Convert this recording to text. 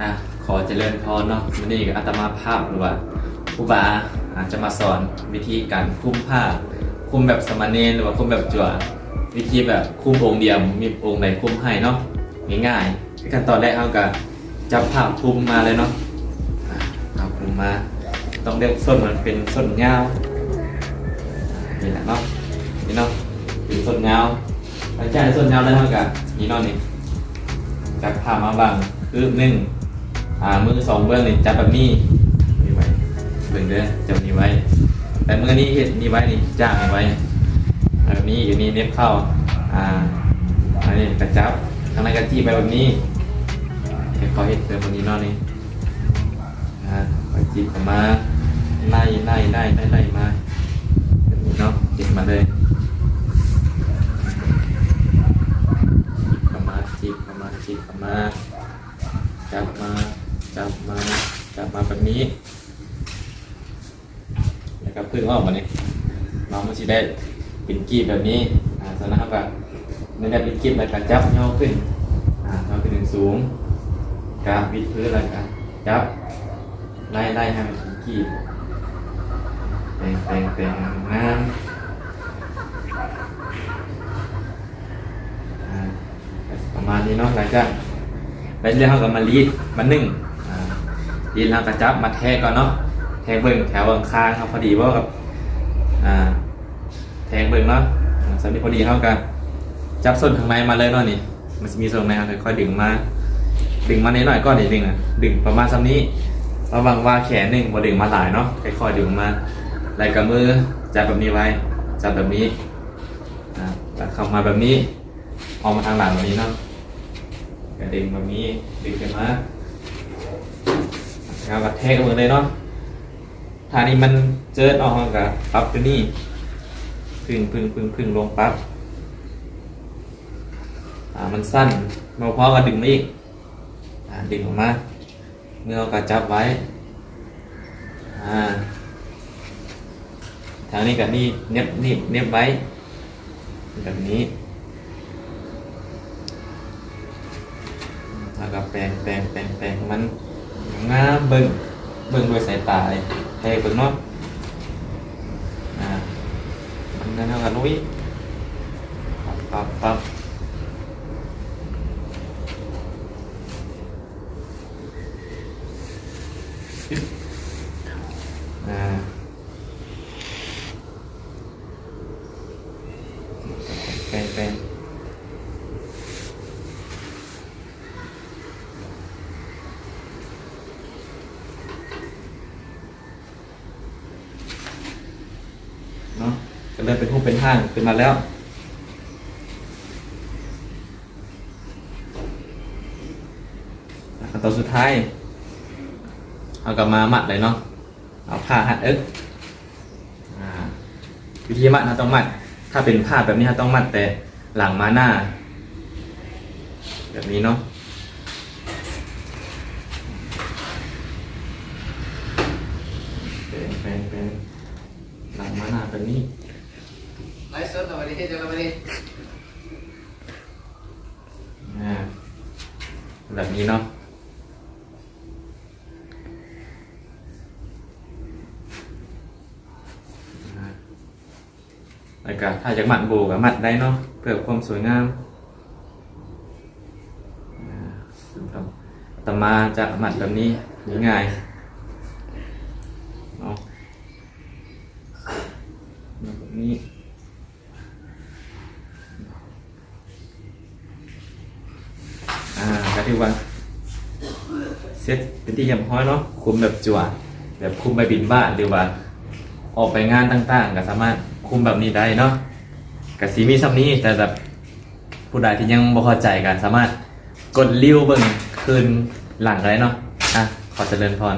อะขอเจริญพรเนาะวันนี้ก็อาตมาภาพหรือว่าครูบาอาจจะมาสอนวิธีการคุมผ้า คุมแบบสมณเณรหรือว่าคุมแบบจั่ววิธีแบบคุมองค์เดียวมีองค์ไหนคุมให้เนาะง่ายๆขั้นตอนแรกเราก็จับผ้าคุมมาเลยเนาะเอาคุมมา ต้องเลือกส้นมันเป็นส้นยาวนี่แหละเนาะนี่เนาะเป็นส้นยาวหลังจากส้นยาวแล้วเท่ากับนี่เนาะนี่จับผ้ามาบางคือหนึ่ง อ่ามือสองเบื้องนี่จับแบบนี้นี่ไว้เบื้องเด้อจับนี้ไว้ แต่มือนี้เห็ดนี้ไว้นี่จ้างนี่ไว้แบบนี้อยู่นี่เน็บเข้าอ่าอันนี้กระจับข้างในกระจี้ไปแบบนี้เห็ดเขาเห็ดเติมวันนี้นอนนี่อ่ากระจีบเข้ามาไล่ไล่ไล่ไล่ไล่มาแบบนี้เนาะจิบมาเลยเข้ามาจีบเข้ามาจีบเข้ามา มาแบบนี้แล้วก็พึ่งออกมาเนี่ยน้องมันจะได้เป็นกีบแบบนี้อ่าสนะครับแบบในได้เป็นกีบแล้วก็จับย่อขึ้นอ่าย่อขึ้นถึงสูงกราบวิดพื้นแล้วก็จับไล่ไล่ให้มันเป็นกีบแปลงแปลงแปลงงามประมาณนี้เนาะหลังจากแล้วเรื่องเขาก็มารีดมานึ่ง อ่ารีดแล้วก็จับมาแทกก่อนเนาะแทงเบิ่งแถวข้างๆเขาพอดีว่ากับอ่าแทงเบิ่งเนาะอ่าสำนี้พอดีเขากันจับส้นข้างในมาเลยเนาะนี่ มันจะมีส่วนในเขาค่อยๆดึงมา ดึงมานิดหน่อยก็นิดนึงอะดึงประมาณซ้ำนี้ระวังว่าแขนหนึ่งบ่ดึงมาหลายเนาะค่อยๆดึงมาไหล่กับมือจับแบบนี้ไว้จับแบบนี้อ่าแล้วเข้ามาแบบนี้ออกมาทางหลังแบบนี้เนาะกระดึงแบบนี้ดึงขึ้นมา เอากระแทกกับมือเลยเนาะทางนี้มันเจิดออกกับปรับตัวนี้พึ่งพึ่งพึ่งพึ่งลงปั๊บอ่ามันสั้นมาพอก็ดึงมาอีกอ่าดึงออกมาเมื่อเอากระจับไว้อ่าทางนี้กับนี่เน็บนี่เน็บไว้แบบนี้แล้วก็แปลงแปลงแปลงแปลงมัน งามเบิ่งเบิ่งด้วยสายตาเลยให้เบิ่งเนาะอ่ามันนั่นเท่ากันนุ้ยปั๊บปั๊บปั๊บจึ๊บอ่าแปลงแปลง เนาะ ก็เริ่มเป็นหูปเป็นห้างขึ้นมาแล้วขั้นตอนสุดท้าย เอากลับมามัดเลยเนาะเอาผ้าหัดเอ๊กวิธีมัดเราต้องมัด ถ้าเป็นผ้าแบบนี้เราต้องมัดแต่หลังมาหน้า แบบนี้เนาะเป็นเป็นเป็นหลังมาหน้าแบบนี้ ไลฟ์สดเราวันนี้เจอกันวันนี้อ่าแบบนี้เนาะอ่าแล้วก็ถ้าจะมัดโบก็มัดได้เนาะเพื่อความสวยงามต่อมาจะมัดแบบนี้ง่ายๆเนาะมัดแบบนี้ อ่าก็ ถือว่าเซตเป็นที่เรียำห้อยเนาะคุมแบบจั่วแบบคุมไปบินบ้านหรือว่า ออกไปงานต่างๆ ก็สามารถคุมแบบนี้ได้เนาะกับสีมีซ้ำนี้แต่แบบผู้ใดที่ยังบ่พอใจกันสามารถกดริ้วเบิ่งคืนหลังได้เนาะอะขอเจริญพร